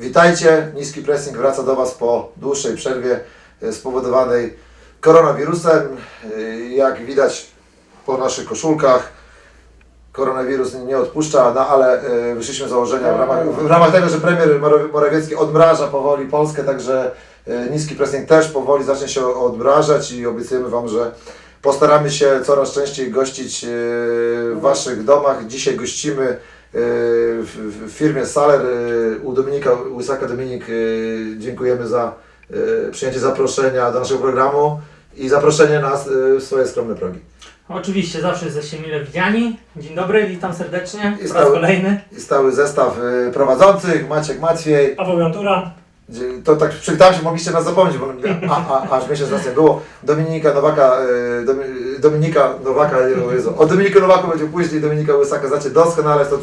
Witajcie, niski pressing wraca do Was po dłuższej przerwie e, spowodowanej koronawirusem. E, Jak widać po naszych koszulkach, koronawirus nie odpuszcza, no ale e, wyszliśmy z założenia w ramach, w ramach tego, że premier Moraw- Morawiecki odmraża powoli Polskę, także niski pressing też powoli zacznie się odmrażać i obiecujemy Wam, że postaramy się coraz częściej gościć w Waszych domach. Dzisiaj gościmy w, firmie Saler e, u Dominika Łysaka. Dominik, e, dziękujemy za e, przyjęcie zaproszenia do naszego programu i zaproszenie nas w swoje skromne progi. Oczywiście, zawsze jesteście mile widziani. Dzień dobry, witam serdecznie. I Po raz stały- kolejny. I stały zestaw prowadzących, Maciek Matwiej. Paweł Jantura. To tak przywitałem się, mogliście nas zapomnieć, bo a, a, aż miesiąc nas nie było. Dominika Nowaka, e, Domi- Dominika Nowaka, Jezu, o Dominiku Nowaku będzie później, Dominika Łysaka znacie doskonale, to e,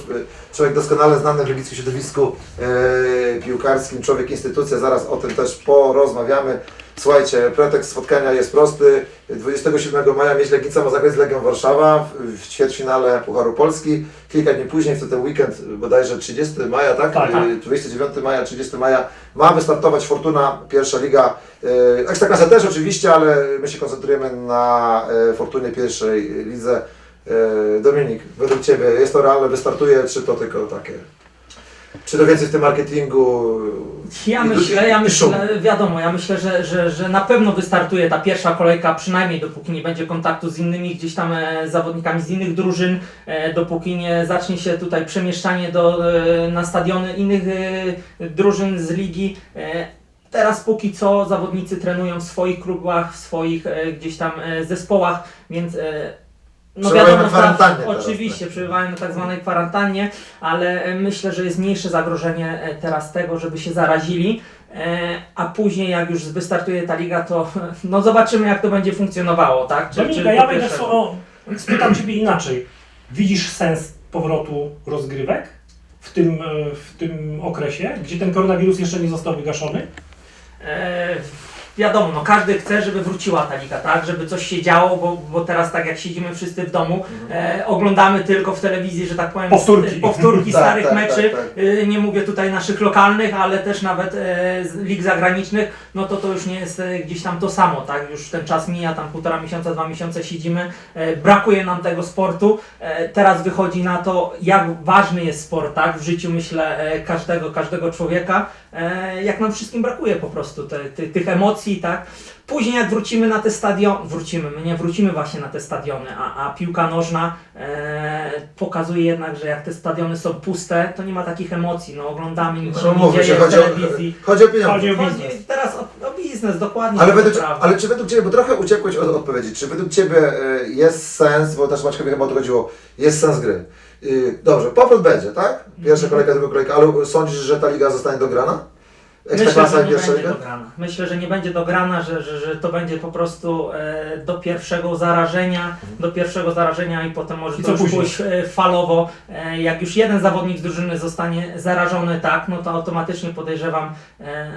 człowiek doskonale znany w legickim środowisku e, piłkarskim, człowiek instytucja, zaraz o tym też porozmawiamy. Słuchajcie, pretekst spotkania jest prosty. 27 maja mieć Legnica ma zagrać z Legią Warszawa w, ćwierćfinale Pucharu Polski. Kilka dni później, w ten weekend, bodajże 30 maja, tak? Tak, tak. E, 29 maja, 30 maja ma wystartować Fortuna, pierwsza liga. E, Ekstraklasa też oczywiście, ale my się koncentrujemy na e, Fortunie pierwszej lidze. Dominik, według Ciebie jest to realne, wystartuje, czy to tylko takie? Czy to więcej w tym marketingu? Ja i- myślę, ja szum? myślę, wiadomo, ja myślę, że, że, że na pewno wystartuje ta pierwsza kolejka, przynajmniej dopóki nie będzie kontaktu z innymi gdzieś tam e, zawodnikami z innych drużyn, e, dopóki nie zacznie się tutaj przemieszczanie do, e, na stadiony innych e, drużyn z ligi. E, Teraz póki co zawodnicy trenują w swoich klubach, w swoich e, gdzieś tam e, zespołach, więc e, no Przebywają wiadomo, na kwarantannie tak, teraz, oczywiście tak. przebywają na tak zwanej kwarantannie, ale e, myślę, że jest mniejsze zagrożenie e, teraz tego, żeby się zarazili. E, A później jak już wystartuje ta liga, to no zobaczymy jak to będzie funkcjonowało, tak? Dominika, ja po wejdę w pierwsze- słowo, spytam Ciebie inaczej. Widzisz sens powrotu rozgrywek w tym, w tym okresie, gdzie ten koronawirus jeszcze nie został wygaszony? E, wiadomo, no każdy chce, żeby wróciła ta liga, tak? Żeby coś się działo, bo, bo teraz tak jak siedzimy wszyscy w domu, e, oglądamy tylko w telewizji, że tak powiem, Powtórki. powtórki Tak, starych tak, meczy. tak, tak. E, nie mówię tutaj naszych lokalnych, ale też nawet e, z lig zagranicznych, no to to już nie jest e, gdzieś tam to samo, tak? Już ten czas mija, tam półtora miesiąca, dwa miesiące siedzimy, e, brakuje nam tego sportu. E, teraz wychodzi na to, jak ważny jest sport, tak? W życiu myślę e, każdego, każdego człowieka, e, jak nam wszystkim brakuje po prostu te, ty, tych emocji, tak? Później jak wrócimy na te stadiony, wrócimy, my nie wrócimy właśnie na te stadiony, a, a piłka nożna e, pokazuje jednak, że jak te stadiony są puste, to nie ma takich emocji, no oglądamy, nic się No, nie dzieje w chodzi o, telewizji. chodzi o pieniądze. Chodzi o Chodzi biznes. teraz o, o biznes, dokładnie. Ale, to według, prawda. ale czy według Ciebie, bo trochę uciekłeś od odpowiedzi, czy według Ciebie e, jest sens, bo też Maćkowi chyba o to chodziło, jest sens gry. Y, Dobrze, powrót będzie, tak? Pierwsza Mhm. kolejka, druga kolejka, ale sądzisz, że ta liga zostanie dograna? Myślę, że nie będzie dograna. Myślę, że nie będzie dograna, że, że, że to będzie po prostu e, do pierwszego zarażenia, do pierwszego zarażenia i potem może I to co już później? pójść e, falowo. E, jak już jeden zawodnik z drużyny zostanie zarażony, tak, no to automatycznie podejrzewam, e,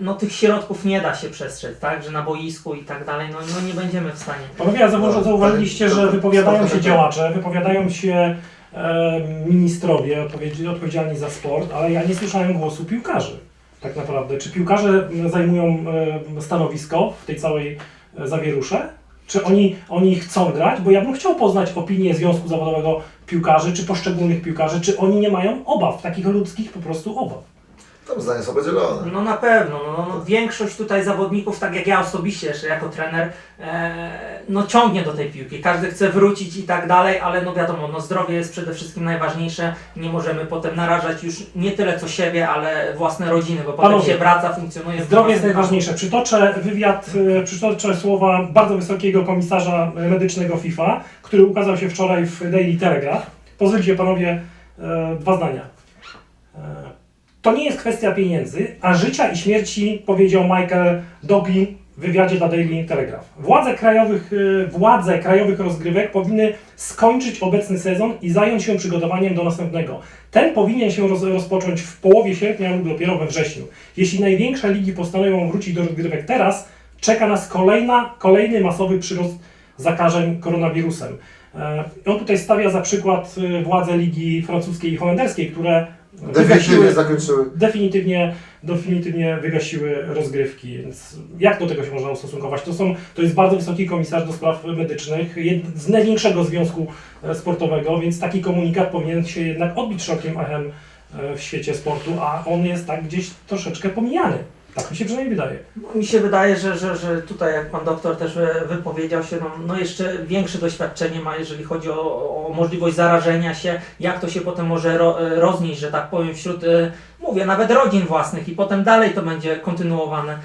no tych środków nie da się przestrzec, tak, że na boisku i tak dalej, no, no nie będziemy w stanie. Panowie, a zauważy- No, zauważyliście, to- to- że wypowiadają się działacze, wypowiadają się e, ministrowie odpowiedzi- odpowiedzialni za sport, ale ja nie słyszałem głosu piłkarzy. Tak naprawdę. Czy piłkarze zajmują e, stanowisko w tej całej e, zawierusze? Czy oni, oni chcą grać? Bo ja bym chciał poznać opinię Związku Zawodowego Piłkarzy, czy poszczególnych piłkarzy, czy oni nie mają obaw, takich ludzkich po prostu obaw. Tam zdania są podzielone. No na pewno, no, no, większość tutaj zawodników, tak jak ja osobiście jeszcze jako trener, e, no ciągnie do tej piłki, każdy chce wrócić i tak dalej, ale no wiadomo, no zdrowie jest przede wszystkim najważniejsze, nie możemy potem narażać już nie tyle co siebie, ale własne rodziny, bo potem Panowie, się wraca, funkcjonuje. w Zdrowie jest najważniejsze. Przytoczę wywiad, e, przytoczę słowa bardzo wysokiego komisarza medycznego FIFA, który ukazał się wczoraj w Daily Telegraph. Pozwólcie panowie e, dwa zdania. To nie jest kwestia pieniędzy, a życia i śmierci, powiedział Michael Dogley w wywiadzie dla Daily Telegraph. Władze krajowych, e, władze krajowych rozgrywek powinny skończyć obecny sezon i zająć się przygotowaniem do następnego. Ten powinien się roz, rozpocząć w połowie sierpnia lub dopiero we wrześniu. Jeśli największe ligi postanowią wrócić do rozgrywek teraz, czeka nas kolejna, kolejny masowy przyrost zakażeń koronawirusem. E, On tutaj stawia za przykład e, władze Ligi Francuskiej i Holenderskiej, które Definitywnie zakończyły. definitywnie, definitywnie wygasiły rozgrywki. Więc jak do tego się można ustosunkować? To, są, to jest bardzo wysoki komisarz do spraw medycznych, jed, z największego związku e, sportowego, więc taki komunikat powinien się jednak odbić szerokim echem e, w świecie sportu, a on jest tak gdzieś troszeczkę pomijany. Tak mi się przynajmniej wydaje. Mi się wydaje, że, że, że tutaj, jak pan doktor też e, wypowiedział się, no, no jeszcze większe doświadczenie ma, jeżeli chodzi o, o możliwość zarażenia się, jak to się potem może ro, e, roznieść, że tak powiem, wśród, e, mówię, nawet rodzin własnych i potem dalej to będzie kontynuowane.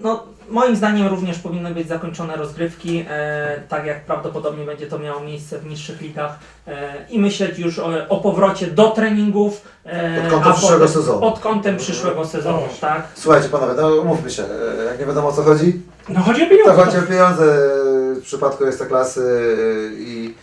No, moim zdaniem również powinny być zakończone rozgrywki, e, tak jak prawdopodobnie będzie to miało miejsce w niższych ligach e, i myśleć już o, o powrocie do treningów. E, Pod kątem a przyszłego sezonu. Pod kątem przyszłego sezonu, właśnie. tak. Słuchajcie panowie, no umówmy się, e, jak nie wiadomo o co chodzi, No chodzi o to pieniądze. chodzi o pieniądze w przypadku Ekstraklasy e, i,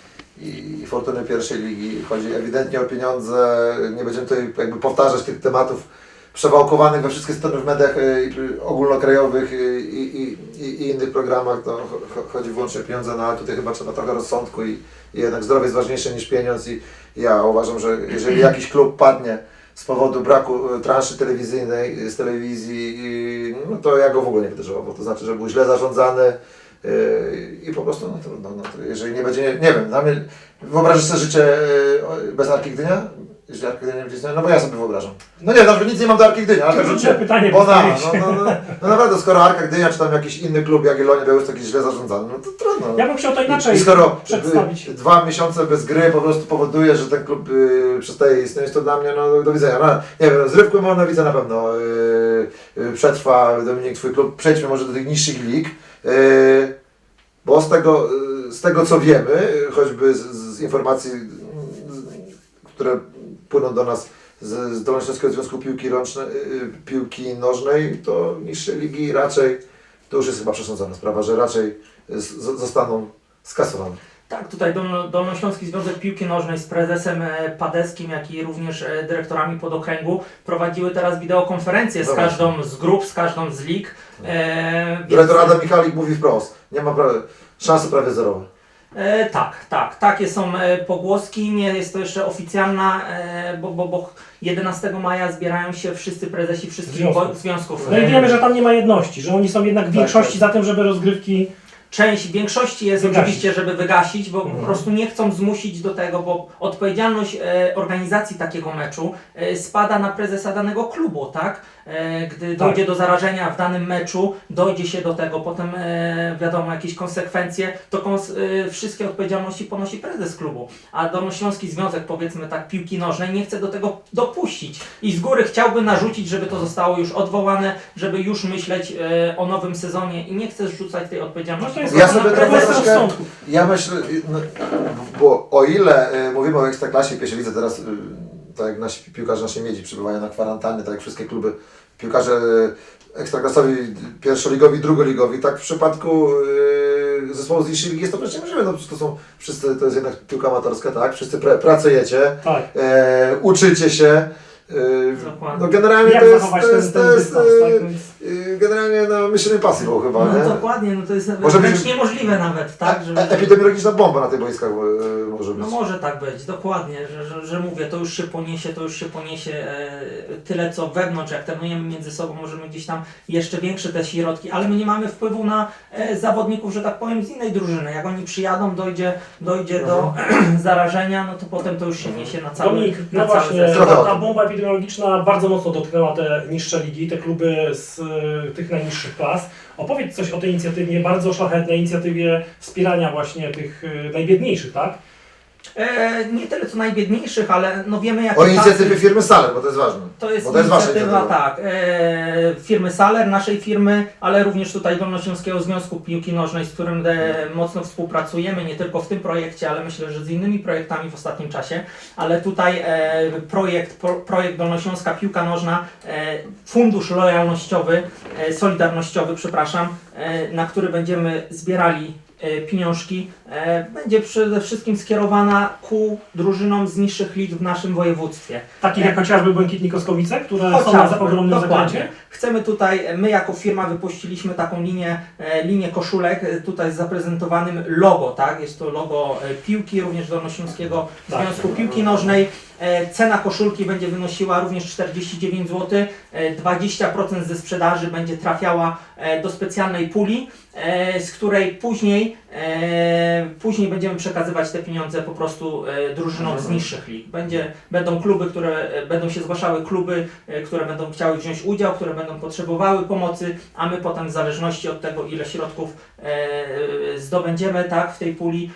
i, i Fortuny pierwszej ligi. Chodzi ewidentnie o pieniądze, nie będziemy tutaj jakby powtarzać tych tematów przewałkowanych we wszystkie strony w mediach e, ogólnokrajowych e, i, i, i, i innych programach. To cho- cho- chodzi wyłącznie o pieniądze, no ale tutaj chyba trzeba trochę rozsądku i, i jednak zdrowie jest ważniejsze niż pieniądz i ja uważam, że jeżeli jakiś klub padnie z powodu braku e, transzy telewizyjnej z telewizji, no to ja go w ogóle nie będę żałował. To znaczy, że był źle zarządzany i po prostu, no trudno. No to jeżeli nie będzie, nie, nie wiem, dla mnie, wyobrażasz sobie życie bez Arki Gdynia? Jeżeli Arki Gdynia nie będzie istniała? No bo ja sobie wyobrażam. No nie, na przykład nic nie mam do Arki Gdynia, ale życie, pytanie bo na, no, no, no, no naprawdę, skoro Arka Gdynia, czy tam jakiś inny klub, Jagiellonia Białystok jest źle zarządzany, no to trudno. Ja bym chciał to inaczej I skoro przedstawić. y, dwa miesiące bez gry po prostu powoduje, że ten klub y, przestaje istnieć, to dla mnie no, do widzenia. No, nie wiem, z Rybką Mona widzę na pewno. Y, y, przetrwa Dominik twój klub. Przejdźmy może do tych niższych lig. Y, bo z tego, y, z tego co wiemy, y, choćby z, z informacji, które płyną do nas z, z Dolnośląskiego Związku Piłki, Rącznej, y, Piłki Nożnej, to niższe ligi raczej, to już jest chyba przesądzona sprawa, że raczej z, zostaną skasowane. Tak, tutaj Dolno, Dolnośląski Związek Piłki Nożnej z prezesem e, Padeskim, jak i również e, dyrektorami podokręgu prowadziły teraz wideokonferencję z każdą z grup, z każdą z lig. E, więc- Dyrektor Adam Michalik mówi wprost, nie ma pra- szansy prawie zerowe. E, tak, tak, takie są e, pogłoski, nie jest to jeszcze oficjalna, e, bo, bo, bo 11 maja zbierają się wszyscy prezesi wszystkich Związków. związków. związków. No i wiemy, że tam nie ma jedności, że oni są jednak w Tak, większości tak. za tym, żeby rozgrywki Część, większości jest Wygasić. oczywiście, żeby wygasić, bo Mhm. po prostu nie chcą zmusić do tego, bo odpowiedzialność e, organizacji takiego meczu e, spada na prezesa danego klubu, tak? E, gdy Tak. dojdzie do zarażenia w danym meczu, dojdzie się do tego, potem e, wiadomo jakieś konsekwencje, to kons- e, wszystkie odpowiedzialności ponosi prezes klubu. A Dolnośląski Związek, powiedzmy tak, piłki nożnej nie chce do tego dopuścić i z góry chciałby narzucić, żeby to zostało już odwołane, żeby już myśleć e, o nowym sezonie i nie chce zrzucać tej odpowiedzialności. No to jest Ja sobie rozsądku. Ja myślę, no, bo o ile y, mówimy o Ekstraklasie, pierwszej lidze teraz, y, tak jak nasi piłkarze naszej miedzi przebywają na kwarantannie, tak jak wszystkie kluby, piłkarze ekstraklasowi, pierwszoligowi, drugoligowi, tak w przypadku y, zespołu z niższej ligi jest to wreszcie możliwe, no przecież to są wszyscy, to jest jednak piłka amatorska, tak, wszyscy pra, pracujecie, Tak. e, uczycie się, Dokładnie. no generalnie to jest, to jest, ten to jest dystans, y, tak? Więc y, generalnie no mission impossible chyba, No nie? dokładnie, no to jest Może wręcz być- niemożliwe nawet, tak? E- Żeby... e- epidemiologiczna bomba na tych boiskach e, może być. No może tak być, dokładnie, że, że, że mówię, to już się poniesie, to już się poniesie e, tyle co wewnątrz, jak trenujemy między sobą, możemy gdzieś tam jeszcze większe te środki, ale my nie mamy wpływu na e, zawodników, że tak powiem, z innej drużyny. Jak oni przyjadą, dojdzie, dojdzie do zarażenia, no to potem to już się niesie na cały, Dominik, na no cały właśnie, zespół. Trochę ta, o ta tym. bomba epidemiologiczna bardzo mocno dotknęła te niższe ligi, te kluby z tych najniższych klas. Opowiedz coś o tej inicjatywie, bardzo szlachetnej inicjatywie wspierania właśnie tych y, najbiedniejszych, tak? E, nie tyle co najbiedniejszych, ale no wiemy jakie O inicjatywie firmy Saler, bo to jest ważne. To jest Bo to jest wasza inicjatywa, tak, e, firmy Saler, naszej firmy, ale również tutaj Dolnośląskiego Związku Piłki Nożnej, z którym e, mocno współpracujemy, nie tylko w tym projekcie, ale myślę, że z innymi projektami w ostatnim czasie, ale tutaj e, projekt, pro, projekt Dolnośląska Piłka Nożna, e, fundusz lojalnościowy, e, solidarnościowy, przepraszam, e, na który będziemy zbierali pieniążki, e, będzie przede wszystkim skierowana ku drużynom z niższych lig w naszym województwie. Takich jak chociażby Błękitni Koskowice, które są na Chociażby, ogromnym zakręcie. Chcemy tutaj, my jako firma wypuściliśmy taką linię, e, linię koszulek e, tutaj z zaprezentowanym logo, tak? Jest to logo e, piłki, również Dolnośląskiego Tak. Związku Piłki Nożnej. E, Cena koszulki będzie wynosiła również 49 zł. E, 20% ze sprzedaży będzie trafiała e, do specjalnej puli, e, z której później, później będziemy przekazywać te pieniądze po prostu drużynom z niższych lig. Będzie, będą kluby, które będą się zgłaszały, kluby, które będą chciały wziąć udział, które będą potrzebowały pomocy, a my potem w zależności od tego, ile środków zdobędziemy tak, w tej puli,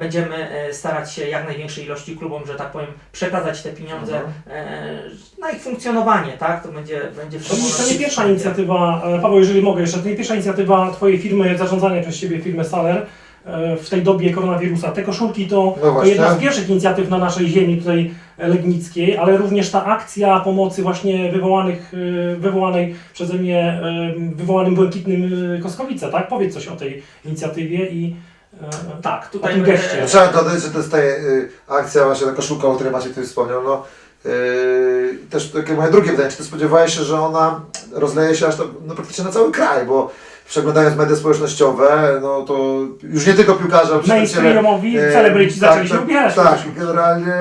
będziemy starać się jak największej ilości klubom, że tak powiem, przekazać te pieniądze e, na ich funkcjonowanie, tak? To będzie, będzie To nie, to nie pierwsza inicjatywa, e, Paweł, jeżeli mogę jeszcze, to nie pierwsza inicjatywa Twojej firmy, zarządzania przez Ciebie firmy Saler e, w tej dobie koronawirusa. Te koszulki to, No to właśnie. jedna z pierwszych inicjatyw na naszej ziemi tutaj e, legnickiej, ale również ta akcja pomocy właśnie wywołanych, e, wywołanej przeze mnie, e, wywołanym Błękitnym e, Koskowice, tak? Powiedz coś o tej inicjatywie i e, Tak, o tutaj tym my- geście. Trzeba dodać, że to jest ta y, akcja właśnie ta koszulka, o której Maciek tutaj wspomniał, no y, też takie moje drugie pytanie, czy ty spodziewałeś się, że ona rozleje się aż tak, no, praktycznie na cały kraj, bo przeglądając media społecznościowe, no to już nie tylko piłkarze, ale przedstawiciele- Mainstreamowi e, celebryci tak, zaczęli się tak, ubierać. w Tak, koszulki. generalnie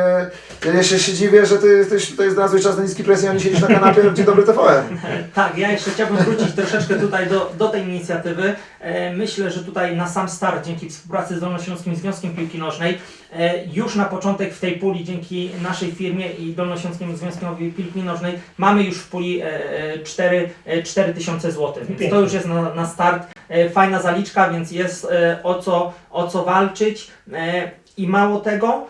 ja się, się dziwię, że ty jesteś tutaj znalazłeś czas na niskiej presji, a nie siedzisz na kanapie Dzień Dobry TVN. Tak, ja jeszcze chciałbym wrócić troszeczkę tutaj do, do tej inicjatywy. E, myślę, że tutaj na sam start, dzięki współpracy z Dolnośląskim Związkiem Piłki Nożnej, e, już na początek w tej puli, dzięki naszej firmie i Dolnośląskiemu Związkowi Piłki Nożnej, mamy już w puli e, e, 4, e, 4 tysiące złotych. To już jest na, na start fajna zaliczka, więc jest o, co, o co walczyć. I mało tego,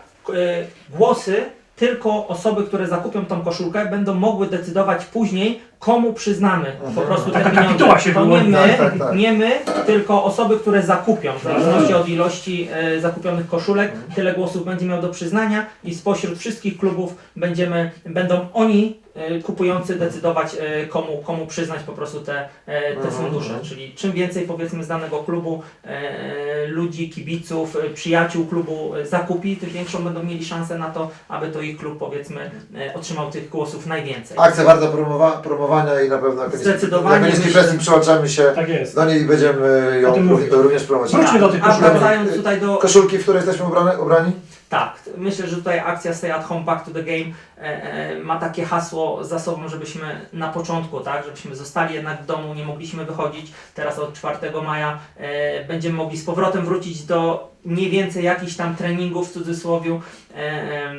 głosy tylko osoby, które zakupią tą koszulkę, będą mogły decydować później, komu przyznamy po Mhm. prostu te Taka pieniądze. kapituła się to nie wyłoni. my, Tak, tak, tak. nie my, tylko osoby, które zakupią, w zależności od ilości e, zakupionych koszulek, tyle głosów będzie miał do przyznania i spośród wszystkich klubów będziemy, będą oni e, kupujący decydować e, komu, komu przyznać po prostu te, e, te Mhm. fundusze, czyli czym więcej powiedzmy z danego klubu e, ludzi, kibiców, e, przyjaciół klubu e, zakupi, tym większą będą mieli szansę na to, aby to ich klub powiedzmy e, otrzymał tych głosów najwięcej. Akcja warta promowa promowania i na pewno jako niski, Zdecydowanie jako niskiej myślę- presji przyłączamy się Tak jest. do niej i będziemy O ją również promować. Wróćmy do tych A koszulek. wracając tutaj do, Koszulki, w której jesteśmy ubrane, ubrani? Tak, myślę, że tutaj akcja Stay at Home, Back to the Game e, e, ma takie hasło za sobą, żebyśmy na początku, tak, żebyśmy zostali jednak w domu, nie mogliśmy wychodzić. Teraz od 4 maja e, będziemy mogli z powrotem wrócić do mniej więcej jakichś tam treningów w cudzysłowie. E, e,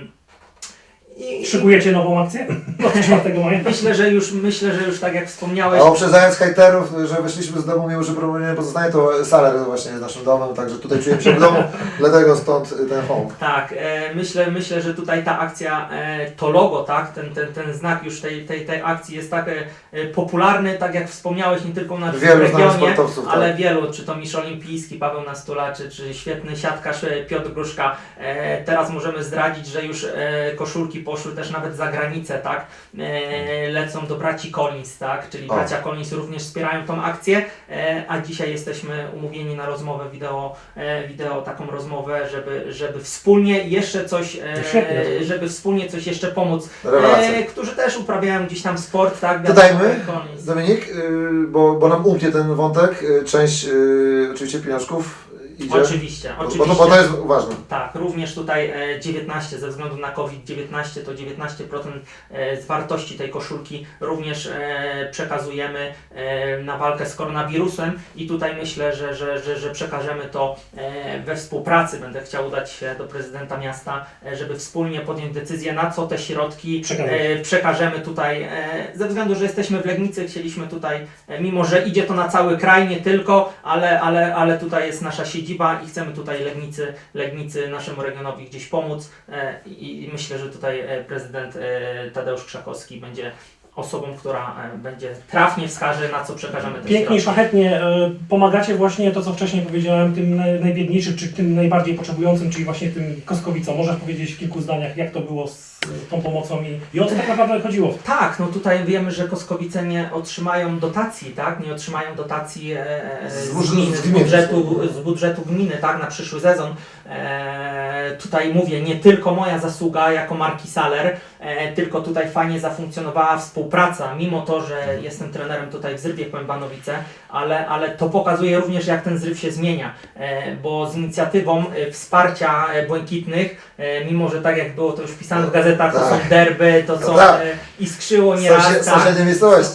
i, Szykujecie nową akcję? Od 4 maja. Myślę, że już myślę, że już tak jak wspomniałeś, A uprzedzając hejterów, że wyszliśmy z domu, mimo że promujemy pozostaje, to Saler właśnie jest naszym domem, także tutaj czujemy się w domu, dlatego stąd ten home. Tak, e, myślę, myślę, że tutaj ta akcja, e, to logo, tak, ten, ten, ten znak już tej, tej, tej akcji jest tak e, e, popularny, tak jak wspomniałeś, nie tylko na Wielu znanych regionie, sportowców, ale tak. wielu, czy to mistrz olimpijski Paweł Nastula, czy, czy świetny siatkarz e, Piotr Gruszka. E, teraz możemy zdradzić, że już e, koszulki poszły też nawet za granicę, tak, e, lecą do braci Collins, tak, czyli O. bracia Collins również wspierają tą akcję, e, a dzisiaj jesteśmy umówieni na rozmowę wideo, e, wideo taką rozmowę, żeby, żeby wspólnie jeszcze coś, e, żeby wspólnie coś jeszcze pomóc, Rewelacja. e, którzy też uprawiają gdzieś tam sport, tak, Dodajmy. Dominik, yy, bo, bo nam umknie ten wątek, yy, część yy, oczywiście pieniążków idzie. Oczywiście, Bo, oczywiście. bo, to, bo to jest ważne. Tak, również tutaj e, 19 ze względu na COVID-19 to 19% e, z wartości tej koszulki również e, przekazujemy e, na walkę z koronawirusem i tutaj myślę, że, że, że, że przekażemy to e, we współpracy. Będę chciał udać się do prezydenta miasta, e, żeby wspólnie podjąć decyzję na co te środki e, przekażemy tutaj. E, ze względu, że jesteśmy w Legnicy, chcieliśmy tutaj, e, mimo że idzie to na cały kraj, nie tylko, ale, ale, ale tutaj jest nasza siedziba i chcemy tutaj Legnicy, Legnicy naszemu regionowi gdzieś pomóc e, i, i myślę, że tutaj e, prezydent e, Tadeusz Krzakowski będzie osobą, która e, będzie trafnie wskaże, na co przekażemy te Pięknie i środki. szlachetnie e, pomagacie właśnie to, co wcześniej powiedziałem, tym naj- najbiedniejszym, czy tym najbardziej potrzebującym, czyli właśnie tym Koskowicom. Możesz powiedzieć w kilku zdaniach, jak to było z tą pomocą i, i o co tak naprawdę chodziło? Tak, no tutaj wiemy, że Koskowice nie otrzymają dotacji, tak? Nie otrzymają dotacji e, e, Z z, gminy, z z, gminy. budżetu, z budżetu gminy, tak? Na przyszły sezon. E, tutaj mówię, nie tylko moja zasługa jako Marki Saler, e, tylko tutaj fajnie zafunkcjonowała współpraca, mimo to, że jestem trenerem tutaj w Zrywie Kłębanowice, ale, ale to pokazuje również jak ten Zryw się zmienia, e, bo z inicjatywą wsparcia błękitnych, e, mimo że tak jak było to już pisane w gazetach, to Tak. są derby, to No są tak. e, iskrzyło nieraz, tak.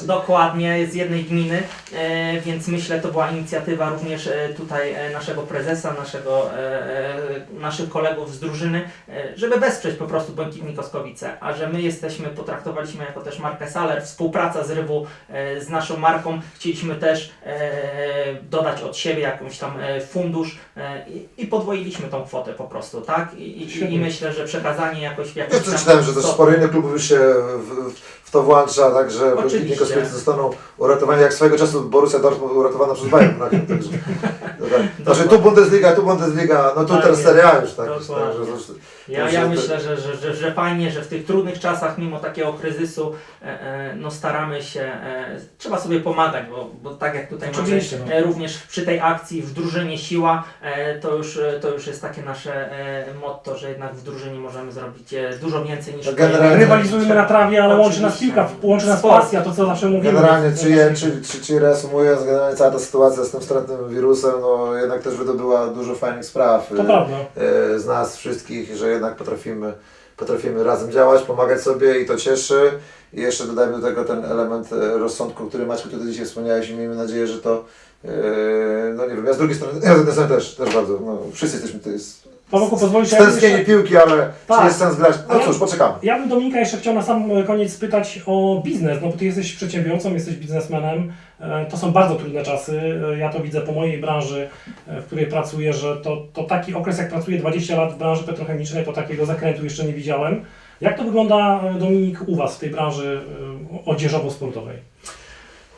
Dokładnie, z jednej gminy, e, więc myślę, to była inicjatywa również e, tutaj e, naszego prezesa, naszego, e, naszych kolegów z drużyny, e, żeby wesprzeć po prostu Błękitni Koskowice, a że my jesteśmy, potraktowaliśmy jako też markę Saler, współpraca z Rywu e, z naszą marką, chcieliśmy też e, dodać od siebie jakąś tam e, fundusz e, i, podwoiliśmy tą kwotę po prostu, tak? I, i, i myślę, że przekazanie jakoś w Ja czytałem, że też sporo innych klubów już się w, w to włącza, także Oczywiście. Błękitni Koskowice zostaną uratowani, jak swego czasu Borussia Dortmund uratowana przez Bayern także tak. Znaczy tu Bundesliga, tu Bundesliga, no tu Tak teraz. Serie A już tak, już, Dokładnie. także zresztą- Ja, ja myślę, że, że, że, że fajnie, że w tych trudnych czasach, mimo takiego kryzysu, e, e, no staramy się, e, trzeba sobie pomagać, bo, bo tak jak tutaj mamy no. e, również przy tej akcji w drużynie siła, e, to, już, e, to już jest takie nasze e, motto, że jednak w drużynie możemy zrobić e, dużo więcej niż No w generalnie- Rywalizujemy na trawie, ale łączy nas Oczywiście. piłka, łączy nas Sport. pasja, to co zawsze mówimy. Generalnie, czy, je, czy, czy, czy reasumując, generalnie cała ta sytuacja z tym wstrętnym wirusem, no jednak też wydobyła dużo fajnych spraw To prawda. e, z nas wszystkich, że jednak potrafimy, potrafimy razem działać, pomagać sobie i to cieszy. I jeszcze dodajmy do tego ten element e, rozsądku, który Maćku tutaj dzisiaj wspomniałeś i miejmy nadzieję, że to, e, no nie wiem, ja z drugiej strony, ja z strony też, też bardzo, no wszyscy jesteśmy tutaj z- Pawełku, pozwolisz, ja bym jeszcze- piłki, ale Tak. czy jest sens grać? No cóż, poczekamy. Ja bym Dominika jeszcze chciał na sam koniec spytać o biznes, no bo ty jesteś przedsiębiorcą, jesteś biznesmenem. E, To są bardzo trudne czasy. E, Ja to widzę po mojej branży, e, w której pracuję, że to, to taki okres, jak pracuję 20 lat w branży petrochemicznej, to takiego zakrętu jeszcze nie widziałem. Jak to wygląda, e, Dominik, u Was w tej branży e, odzieżowo-sportowej?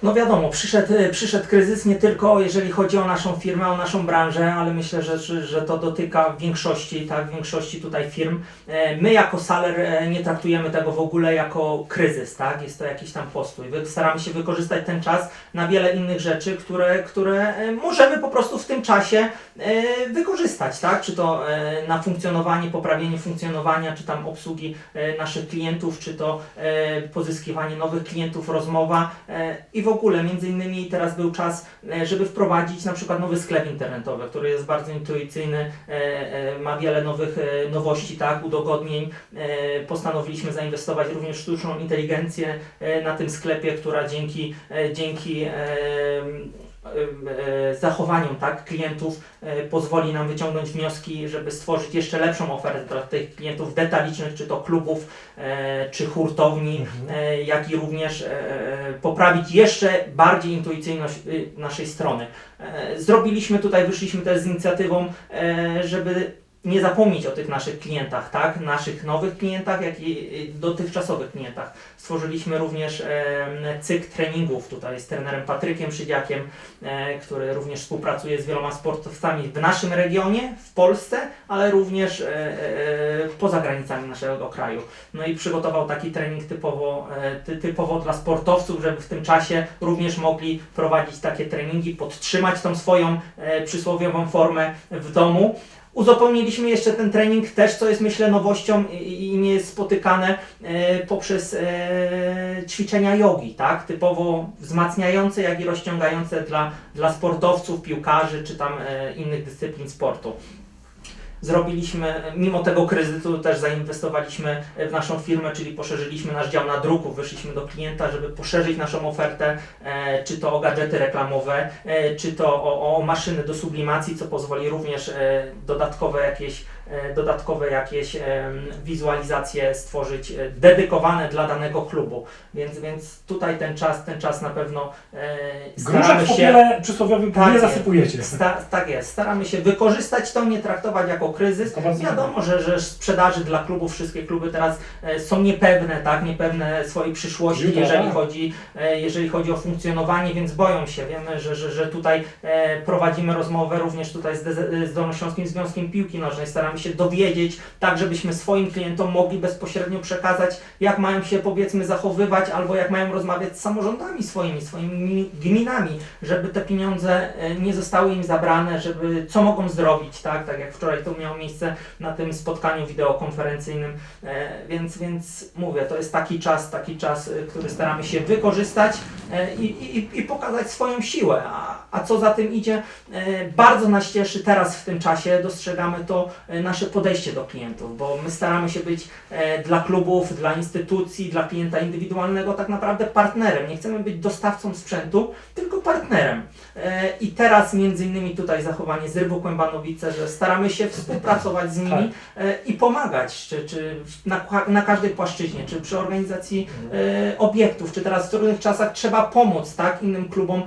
No wiadomo, przyszedł, przyszedł kryzys nie tylko jeżeli chodzi o naszą firmę, o naszą branżę, ale myślę, że, że, to dotyka większości, tak, większości tutaj firm. E, My jako Saler e, nie traktujemy tego w ogóle jako kryzys, tak, jest to jakiś tam postój. Staramy się wykorzystać ten czas na wiele innych rzeczy, które, które e, możemy po prostu w tym czasie e, wykorzystać, tak, czy to e, na funkcjonowanie, poprawienie funkcjonowania, czy tam obsługi e, naszych klientów, czy to e, pozyskiwanie nowych klientów, rozmowa e, i w ogóle między innymi teraz był czas, e, żeby wprowadzić na przykład nowy sklep internetowy, który jest bardzo intuicyjny, e, e, ma wiele nowych nowości, tak, udogodnień. Postanowiliśmy zainwestować również w sztuczną inteligencję na tym sklepie, która dzięki, dzięki e, zachowaniom tak, klientów e, pozwoli nam wyciągnąć wnioski, żeby stworzyć jeszcze lepszą ofertę dla tych klientów detalicznych, czy to klubów, e, czy hurtowni, e, jak i również poprawić jeszcze bardziej intuicyjność y, naszej strony. Zrobiliśmy tutaj, wyszliśmy też z inicjatywą, żeby nie zapomnieć o tych naszych klientach, tak? Naszych nowych klientach, jak i dotychczasowych klientach. Stworzyliśmy również e, cykl treningów tutaj z trenerem Patrykiem Szydziakiem, e, który również współpracuje z wieloma sportowcami w naszym regionie, w Polsce, ale również e, e, poza granicami naszego kraju. No i przygotował taki trening typowo, e, ty, typowo dla sportowców, żeby w tym czasie również mogli prowadzić takie treningi, podtrzymać tą swoją e, przysłowiową formę w domu. Uzupełniliśmy jeszcze ten trening też, co jest myślę nowością i, i nie jest spotykane e, poprzez e, ćwiczenia jogi, tak? Typowo wzmacniające, jak i rozciągające dla, dla sportowców, piłkarzy czy tam e, innych dyscyplin sportu zrobiliśmy, mimo tego kryzysu też zainwestowaliśmy w naszą firmę, czyli poszerzyliśmy nasz dział na druku, wyszliśmy do klienta, żeby poszerzyć naszą ofertę, e, czy to o gadżety reklamowe, e, czy to o, o maszyny do sublimacji, co pozwoli również e, dodatkowe jakieś dodatkowe jakieś wizualizacje stworzyć e, dedykowane dla danego klubu. Więc, więc tutaj ten czas, ten czas na pewno e, Gruszek staramy się popiele przysłowiowym Tak nie zasypujecie. Sta, tak jest, staramy się wykorzystać to, nie traktować jako kryzys. Wiadomo, że, że sprzedaży dla klubów, wszystkie kluby teraz e, są niepewne, tak, niepewne swojej przyszłości, Jutro, jeżeli tak. chodzi, e, jeżeli chodzi o funkcjonowanie, więc boją się. Wiemy, że, że, że tutaj e, prowadzimy rozmowę również tutaj z, z Dolnośląskim Związkiem Piłki Nożnej, staramy się się dowiedzieć, tak żebyśmy swoim klientom mogli bezpośrednio przekazać, jak mają się powiedzmy zachowywać, albo jak mają rozmawiać z samorządami swoimi, swoimi gminami, żeby te pieniądze e, nie zostały im zabrane, żeby co mogą zrobić, tak, tak jak wczoraj to miało miejsce na tym spotkaniu wideokonferencyjnym, e, więc, więc mówię, to jest taki czas, taki czas, e, który staramy się wykorzystać i, i, i pokazać swoją siłę, a, a co za tym idzie, bardzo nas cieszy teraz w tym czasie, dostrzegamy to nasze podejście do klientów, bo my staramy się być e, dla klubów, dla instytucji, dla klienta indywidualnego tak naprawdę partnerem. Nie chcemy być dostawcą sprzętu, tylko partnerem. E, I teraz między innymi tutaj zachowanie z Rybu Kłębanowice, że staramy się współpracować z nimi e, i pomagać, czy, czy na, na każdej płaszczyźnie, czy przy organizacji obiektów, czy teraz w trudnych czasach trzeba pomóc tak, innym klubom,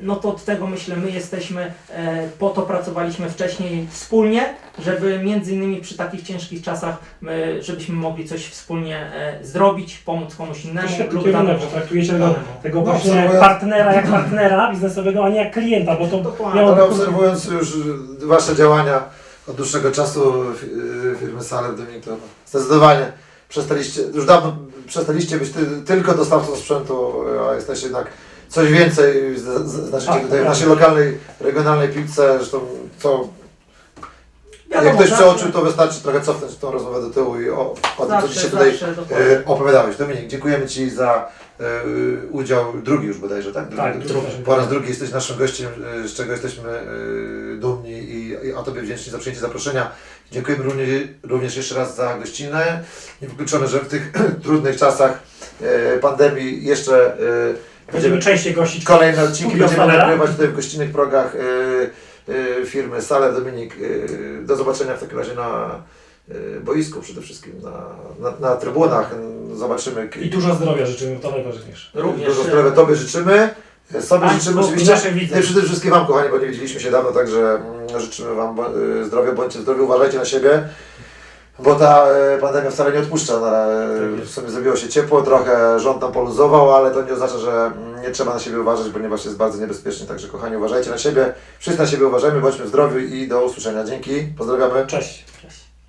no to od tego myślę, my jesteśmy, po to pracowaliśmy wcześniej wspólnie, żeby między innymi przy takich ciężkich czasach, my, żebyśmy mogli coś wspólnie e, zrobić, pomóc komuś innemu lub danemu. traktujecie tego, tego No, właśnie obserwując- partnera jak partnera biznesowego, a nie jak klienta, bo to Dokładnie. miało Ale obserwując już Wasze działania od dłuższego czasu y, firmy Salem Dominik, to zdecydowanie przestaliście, już dawno przestaliście być ty, tylko dostawcą sprzętu, a jesteście jednak coś więcej, znaczycie Tak, tutaj w tak. naszej lokalnej, regionalnej piłce, zresztą co, jak Wiadomo, ktoś zawsze- przeoczył, to wystarczy trochę cofnąć tą rozmowę do tyłu i o, o tym, co Zawsze, dzisiaj tutaj zawsze, dokładnie. e, opowiadałeś. Dominik, dziękujemy Ci za e, udział drugi już bodajże, tak? Tak, Drugi- drugi. Po raz drugi jesteś naszym gościem, e, z czego jesteśmy e, dumni i, i a Tobie wdzięczni za przyjęcie zaproszenia. Dziękujemy również, również jeszcze raz za gościnę. Niewykluczone, że w tych trudnych czasach e, pandemii jeszcze e, Będziemy częściej gościć kolejne odcinki Studio będziemy nagrywać tutaj w gościnnych progach e, firmy Sale Dominik. E, do zobaczenia w takim razie na e, boisku przede wszystkim, na, na, na trybunach. Zobaczymy. i dużo zdrowia życzymy, to najważniejsze. Również, Dużo e, zdrowia Tobie życzymy. Sobie Państwu życzymy I oczywiście. i przede wszystkim Wam, kochani, bo nie widzieliśmy się dawno, także mm, życzymy Wam y, zdrowia, bądźcie zdrowi, uważajcie na siebie, bo ta e, pandemia wcale nie odpuszcza. Na, e, Tak w sumie zrobiło się ciepło, trochę rząd nam poluzował, ale to nie oznacza, że nie trzeba na siebie uważać, ponieważ jest bardzo niebezpiecznie. Także kochani, uważajcie na siebie, wszyscy na siebie uważajmy, bądźmy zdrowi i do usłyszenia. Dzięki, pozdrawiamy. Cześć. Cześć.